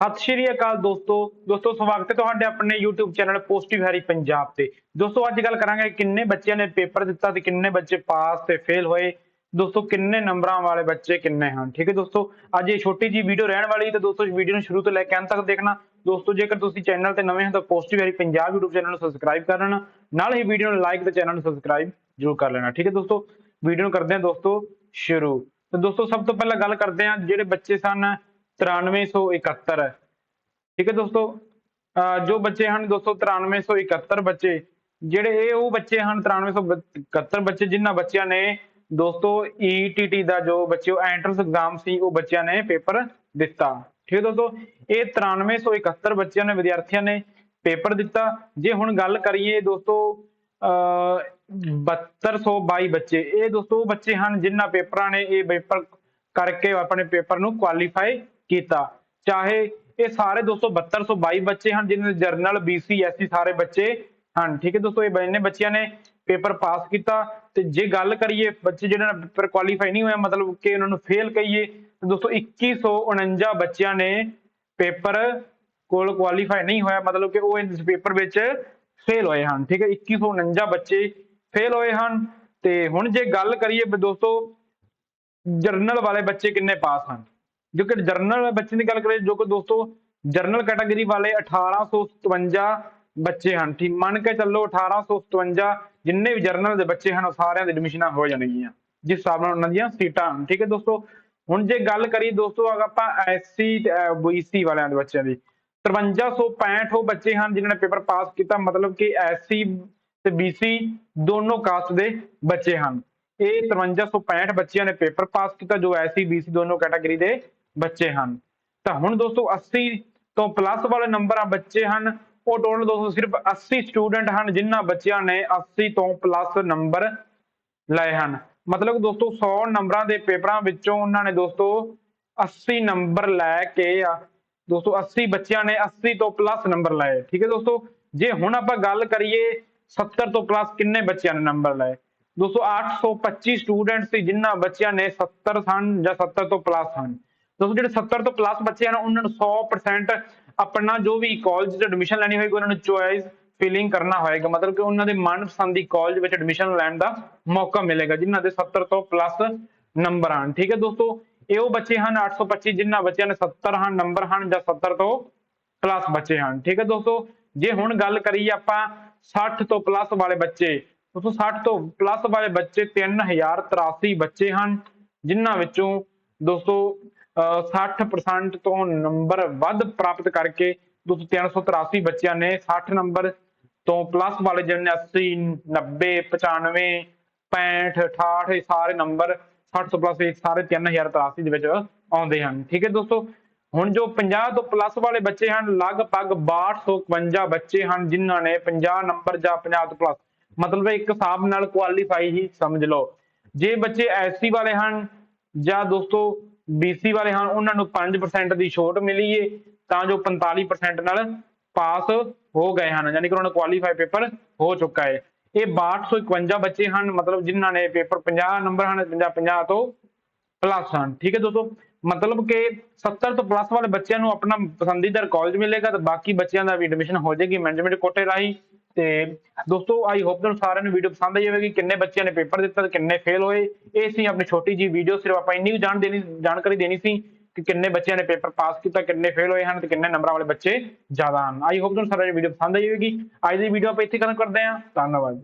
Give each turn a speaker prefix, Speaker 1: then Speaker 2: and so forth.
Speaker 1: ਸਤਿ ਸ਼੍ਰੀ ਅਕਾਲ ਦੋਸਤੋ। ਦੋਸਤੋ, ਸਵਾਗਤ ਹੈ ਤੁਹਾਡੇ ਆਪਣੇ YouTube channel positive Harry Punjab ਤੇ। ਦੋਸਤੋ, ਅੱਜ ਗੱਲ ਕਰਾਂਗੇ ਕਿੰਨੇ ਬੱਚਿਆਂ ਨੇ ਪੇਪਰ ਦਿੱਤਾ ਤੇ ਕਿੰਨੇ ਬੱਚੇ ਪਾਸ ਤੇ ਫੇਲ ਹੋਏ। ਦੋਸਤੋ, ਕਿੰਨੇ ਨੰਬਰਾਂ ਵਾਲੇ ਬੱਚੇ ਕਿੰਨੇ ਹਨ, ਠੀਕ ਹੈ ਦੋਸਤੋ? ਅੱਜ ਇਹ ਛੋਟੀ ਜੀ ਵੀਡੀਓ ਰਹਿਣ ਵਾਲੀ ਤੇ ਦੋਸਤੋ, ਇਸ ਵੀਡੀਓ ਨੂੰ ਸ਼ੁਰੂ ਤੋਂ ਲੈ ਕੇ ਅੰਤ ਤੱਕ ਦੇਖਣਾ। ਦੋਸਤੋ, ਜੇਕਰ ਤੁਸੀਂ ਚੈਨਲ ਤੇ ਨਵੇਂ ਹੋ ਤਾਂ positive Harry Punjab YouTube channel ਨੂੰ ਸਬਸਕ੍ਰਾਈਬ ਕਰ ਲੈਣਾ। ਨਾਲ ਹੀ ਵੀਡੀਓ ਨੂੰ ਲਾਈਕ ਤੇ ਚੈਨਲ ਨੂੰ ਸਬਸਕ੍ਰਾਈਬ ਜ਼ਰੂਰ ਕਰ ਲੈਣਾ, ਠੀਕ ਹੈ ਦੋਸਤੋ? ਵੀਡੀਓ ਨੂੰ ਕਰਦੇ ਹਾਂ ਦੋਸਤੋ, ਸ਼ੁਰੂ। ਤੇ ਦੋਸਤੋ, ਸਭ ਤੋਂ ਪਹਿਲਾਂ ਗੱਲ ਕਰਦੇ ਹਾਂ ਜਿਹੜੇ ਬੱਚੇ ਸਨ 9371 ਠੀਕ ਹੈ ਦੋਸਤੋ, ਅਹ ਜੋ ਬੱਚੇ ਹਨ ਦੋਸਤੋ 9371 ਬੱਚੇ, ਜਿਹੜੇ ਇਹ ਉਹ ਬੱਚੇ ਹਨ 9371 ਬੱਚੇ, ਜਿਨ੍ਹਾਂ ਬੱਚਿਆਂ ਨੇ ਦੋਸਤੋ ETT ਦਾ ਜੋ ਬੱਚੇ ਐਂਟਰੈਂਸ ਐਗਜ਼ਾਮ ਸੀ, ਉਹ ਬੱਚਿਆਂ ਨੇ ਪੇਪਰ ਦਿੱਤਾ। ਠੀਕ ਹੈ ਦੋਸਤੋ, ਇਹ 9371 ਬੱਚਿਆਂ ਨੇ, ਵਿਦਿਆਰਥੀਆਂ ਨੇ ਪੇਪਰ ਦਿੱਤਾ। ਜੇ ਹੁਣ ਗੱਲ ਕਰੀਏ ਦੋਸਤੋ, ਅਹ 7222 ਬੱਚੇ, ਇਹ ਦੋਸਤੋ ਉਹ ਬੱਚੇ ਹਨ ਜਿਨ੍ਹਾਂ ਪੇਪਰਾਂ ਨੇ ਇਹ ਪੇਪਰ ਕਰਕੇ ਆਪਣੇ ਪੇਪਰ ਨੂੰ ਕੁਆਲੀਫਾਈ ਕੀਤਾ। ਚਾਹੇ ਇਹ ਸਾਰੇ ਦੋਸਤੋ 7222 ਬੱਚੇ ਹਨ, ਜਿਨ੍ਹਾਂ ਦੇ ਜਰਨਲ BC SC ਸਾਰੇ ਬੱਚੇ ਹਨ, ਠੀਕ ਹੈ ਦੋਸਤੋ? ਇਹ ਬੰਨੇ ਬੱਚਿਆਂ ਨੇ ਪੇਪਰ ਪਾਸ ਕੀਤਾ। ਤੇ ਜੇ ਗੱਲ ਕਰੀਏ, ਬੱਚੇ ਜਿਹੜਾ ਪੇਪਰ ਕੁਆਲੀਫਾਈ ਨਹੀਂ ਹੋਇਆ ਮਤਲਬ ਕਿ ਉਹਨਾਂ ਨੂੰ ਫੇਲ ਕਹੀਏ, ਤਾਂ ਦੋਸਤੋ 2149 ਬੱਚਿਆਂ ਨੇ ਪੇਪਰ ਕੋਲ ਕੁਆਲੀਫਾਈ ਨਹੀਂ ਹੋਇਆ। ਮਤਲਬ ਕਿ ਉਹ ਇਸ ਪੇਪਰ ਵਿੱਚ ਫੇਲ ਹੋਏ ਹਨ, ਠੀਕ ਹੈ? 2149 ਬੱਚੇ ਫੇਲ ਹੋਏ ਹਨ। ਤੇ ਹੁਣ ਜੇ ਗੱਲ ਕਰੀਏ ਵੀ ਦੋਸਤੋ ਜਰਨਲ ਵਾਲੇ ਬੱਚੇ ਕਿੰਨੇ ਪਾਸ ਹਨ? ਜੋ ਕਿ ਜਰਨਲ ਬੱਚਿਆਂ ਦੀ ਗੱਲ ਕਰੀਏ, ਜੋ ਕਿ ਦੋਸਤੋ ਜਰਨਲ ਕੈਟਾਗਰੀ ਵਾਲੇ 1857 ਬੱਚੇ ਹਨ। ਠੀਕ, ਮੰਨ ਕੇ ਚੱਲੋ 1857 ਜਿੰਨੇ ਵੀ ਜਰਨਲ ਦੇ ਬੱਚੇ ਹਨ, ਉਹ ਸਾਰਿਆਂ ਦੀ ਐਡਮਿਸ਼ਨਾਂ ਹੋ ਜਾਣਗੀਆਂ, ਜਿਸ ਹਿਸਾਬ ਨਾਲ ਉਹਨਾਂ ਦੀਆਂ ਸੀਟਾਂ ਹਨ। ਠੀਕ ਹੈ ਦੋਸਤੋ, ਹੁਣ ਜੇ ਗੱਲ ਕਰੀ ਦੋਸਤੋ, ਅਗਰ ਆਪਾਂ ਐਸਸੀ ਤੇ BC ਵਾਲਿਆਂ ਦੇ ਬੱਚਿਆਂ ਦੀ 5365 ਉਹ ਬੱਚੇ ਹਨ ਜਿਨ੍ਹਾਂ ਨੇ ਪੇਪਰ ਪਾਸ ਕੀਤਾ, ਮਤਲਬ ਕਿ ਐਸਸੀ ਤੇ BC ਦੋਨੋਂ ਕਾਸਟ ਦੇ ਬੱਚੇ ਹਨ। ਇਹ 5365 ਬੱਚਿਆਂ ਨੇ ਪੇਪਰ ਪਾਸ ਕੀਤਾ, ਜੋ ਐਸਸੀ BC ਦੋਨੋਂ ਕੈਟਾਗਰੀ ਦੇ ਬੱਚੇ ਹਨ। ਤਾਂ ਹੁਣ ਦੋਸਤੋ 80 ਤੋਂ ਪਲੱਸ ਵਾਲੇ ਨੰਬਰਾਂ ਬੱਚੇ ਹਨ। ਉਹ ਟੋਟਲ ਦੋਸਤੋ ਸਿਰਫ 80 ਸਟੂਡੈਂਟ ਹਨ ਜਿਨ੍ਹਾਂ ਬੱਚਿਆਂ ਨੇ 80 ਤੋਂ ਪਲੱਸ ਨੰਬਰ ਲਏ ਹਨ। ਮਤਲਬ ਦੋਸਤੋ 100 ਨੰਬਰਾਂ ਦੇ ਪੇਪਰਾਂ ਵਿੱਚੋਂ ਉਹਨਾਂ ਨੇ ਦੋਸਤੋ 80 ਨੰਬਰ ਲੈ ਕੇ ਆ। ਦੋਸਤੋ 80 ਬੱਚਿਆਂ ਨੇ 80 ਤੋਂ ਪਲੱਸ ਨੰਬਰ ਲਏ। ਠੀਕ ਹੈ ਦੋਸਤੋ? ਜੇ ਹੁਣ ਆਪਾਂ ਗੱਲ ਕਰੀਏ 70 ਤੋਂ ਪਲੱਸ ਕਿੰਨੇ ਬੱਚਿਆਂ ਨੇ ਨੰਬਰ ਲਏ? ਦੋਸਤੋ 825 ਸਟੂਡੈਂਟ ਸੀ ਜਿਨ੍ਹਾਂ ਬੱਚਿਆਂ ਨੇ 70 ਸਨ ਜਾਂ 70 ਤੋਂ ਪਲੱਸ ਹਨ। ਦੋਸਤੋ, ਜਿਹੜੇ 70 ਤੋਂ ਪਲੱਸ ਬੱਚੇ ਹਨ, ਉਹਨਾਂ ਨੂੰ 100% ਆਪਣਾ ਜੋ ਵੀ ਕਾਲਜ 'ਚ ਐਡਮਿਸ਼ਨ ਲੈਣੀ ਹੋਏਗੀ, ਉਹਨਾਂ ਨੂੰ ਚੋਇਸ ਫਿਲਿੰਗ ਕਰਨਾ ਹੋਏਗਾ। ਮਤਲਬ ਕਿ ਉਹਨਾਂ ਦੇ ਮਨਪਸੰਦ ਦੀ ਕਾਲਜ ਵਿੱਚ ਐਡਮਿਸ਼ਨ ਲੈਣ ਦਾ ਮੌਕਾ ਮਿਲੇਗਾ, ਜਿਨ੍ਹਾਂ ਦੇ 70 ਤੋਂ ਪਲੱਸ ਨੰਬਰ ਹਨ। ਠੀਕ ਹੈ ਦੋਸਤੋ, ਇਹ ਉਹ ਬੱਚੇ ਹਨ 825 ਜਿਨ੍ਹਾਂ ਬੱਚਿਆਂ ਨੇ 70 ਹਨ ਨੰਬਰ ਹਨ, ਜਾਂ 70 ਤੋਂ ਪਲੱਸ ਬੱਚੇ ਹਨ। ਠੀਕ ਹੈ ਦੋਸਤੋ, ਜੇ ਹੁਣ ਗੱਲ ਕਰੀਏ ਆਪਾਂ 60 ਤੋਂ ਪਲੱਸ ਵਾਲੇ ਬੱਚੇ, ਦੋਸਤੋ 60 ਤੋਂ ਪਲੱਸ ਵਾਲੇ ਬੱਚੇ 3083 ਬੱਚੇ ਹਨ, ਜਿਨ੍ਹਾਂ ਵਿੱਚੋਂ ਦੋਸਤੋ, ਅਹ 60% ਤੋਂ ਨੰਬਰ ਵੱਧ ਪ੍ਰਾਪਤ ਕਰਕੇ ਦੋਸਤੋ 383 ਬੱਚਿਆਂ ਨੇ 60 ਨੰਬਰ ਤੋਂ ਪਲੱਸ ਵਾਲੇ ਜਿਹਨੇ 80 90 95 65 68 ਇਹ ਸਾਰੇ ਨੰਬਰ 60 ਤੋਂ ਪਲੱਸ ਇਹ ਸਾਰੇ 3083 ਦੇ ਵਿੱਚ ਆਉਂਦੇ ਹਨ। ਠੀਕ ਹੈ ਦੋਸਤੋ? ਹੁਣ ਜੋ 50 ਤੋਂ ਪਲੱਸ ਵਾਲੇ ਬੱਚੇ ਹਨ, ਲਗਭਗ 6251 ਬੱਚੇ ਹਨ ਜਿਨ੍ਹਾਂ ਨੇ 50 ਨੰਬਰ ਜਾਂ 50 ਤੋਂ ਪਲੱਸ ਮਤਲਬ ਇੱਕ ਹਿਸਾਬ ਨਾਲ ਕੁਆਲੀਫਾਈ ਹੀ ਸਮਝ ਲਓ। ਜੇ ਬੱਚੇ ਐਸਸੀ ਵਾਲੇ ਹਨ ਜਾਂ ਦੋਸਤੋ BC ਵਾਲੇ ਹਨ, ਉਹਨਾਂ ਨੂੰ 5% ਦੀ ਛੋਟ ਮਿਲੀ ਏ, ਤਾਂ ਜੋ 45% ਨਾਲ ਪਾਸ ਹੋ ਗਏ ਹਨ, ਯਾਨੀ ਕਿ ਉਹਨਾਂ ਦਾ ਕੁਆਲੀਫਾਈ ਪੇਪਰ ਹੋ ਚੁੱਕਾ ਹੈ ਇਹ 6251 ਬੱਚੇ ਹਨ, ਮਤਲਬ ਜਿਨ੍ਹਾਂ ਨੇ ਪੇਪਰ 50 ਨੰਬਰ ਹਨ 50 50 ਤੋਂ ਪਲੱਸ ਹਨ। ਠੀਕ ਹੈ ਦੋਸਤੋ, ਮਤਲਬ ਕਿ 70 ਤੋਂ ਪਲੱਸ ਵਾਲੇ ਬੱਚਿਆਂ ਨੂੰ ਆਪਣਾ ਪਸੰਦੀਦਾ ਕਾਲਜ ਮਿਲੇਗਾ ਤੇ ਬਾਕੀ ਬੱਚਿਆਂ ਦਾ ਵੀ ਐਡਮਿਸ਼ਨ ਹੋ ਜਾਏਗੀ। ਮੈਨੇਜਮੈਂਟ ਕੋਟੇ ਰਾਹੀਂ ਤੇ ਦੋਸਤੋ ਆਈ ਹੋਪ ਤੁਹਾਨੂੰ ਸਾਰਿਆਂ ਨੂੰ ਵੀਡੀਓ ਪਸੰਦ ਆਈ ਹੋਵੇਗੀ। ਕਿੰਨੇ ਬੱਚਿਆਂ ਨੇ ਪੇਪਰ ਦਿੱਤਾ ਤੇ ਕਿੰਨੇ ਫੇਲ ਹੋਏ। ਇਹ ਸੀ ਆਪਣੀ ਛੋਟੀ ਜੀ ਵੀਡੀਓ ਸਿਰਫ ਆਪਾਂ ਇੰਨੀ ਕੁ ਜਾਣ ਦੇਣੀ ਜਾਣਕਾਰੀ ਦੇਣੀ ਸੀ ਕਿ ਕਿੰਨੇ ਬੱਚਿਆਂ ਨੇ ਪੇਪਰ ਪਾਸ ਕੀਤਾ, ਕਿੰਨੇ ਫੇਲ ਹੋਏ ਹਨ ਤੇ ਕਿੰਨੇ ਨੰਬਰਾਂ ਵਾਲੇ ਬੱਚੇ ਜ਼ਿਆਦਾ ਹਨ। ਆਈ ਹੋਪ ਤੁਹਾਨੂੰ ਸਾਰਿਆਂ ਨੂੰ ਵੀਡੀਓ ਪਸੰਦ ਆਈ ਹੋਵੇਗੀ। ਅੱਜ ਦੀ ਵੀਡੀਓ ਆਪਾਂ ਇੱਥੇ ਖਤਮ ਕਰਦੇ ਹਾਂ। ਧੰਨਵਾਦ।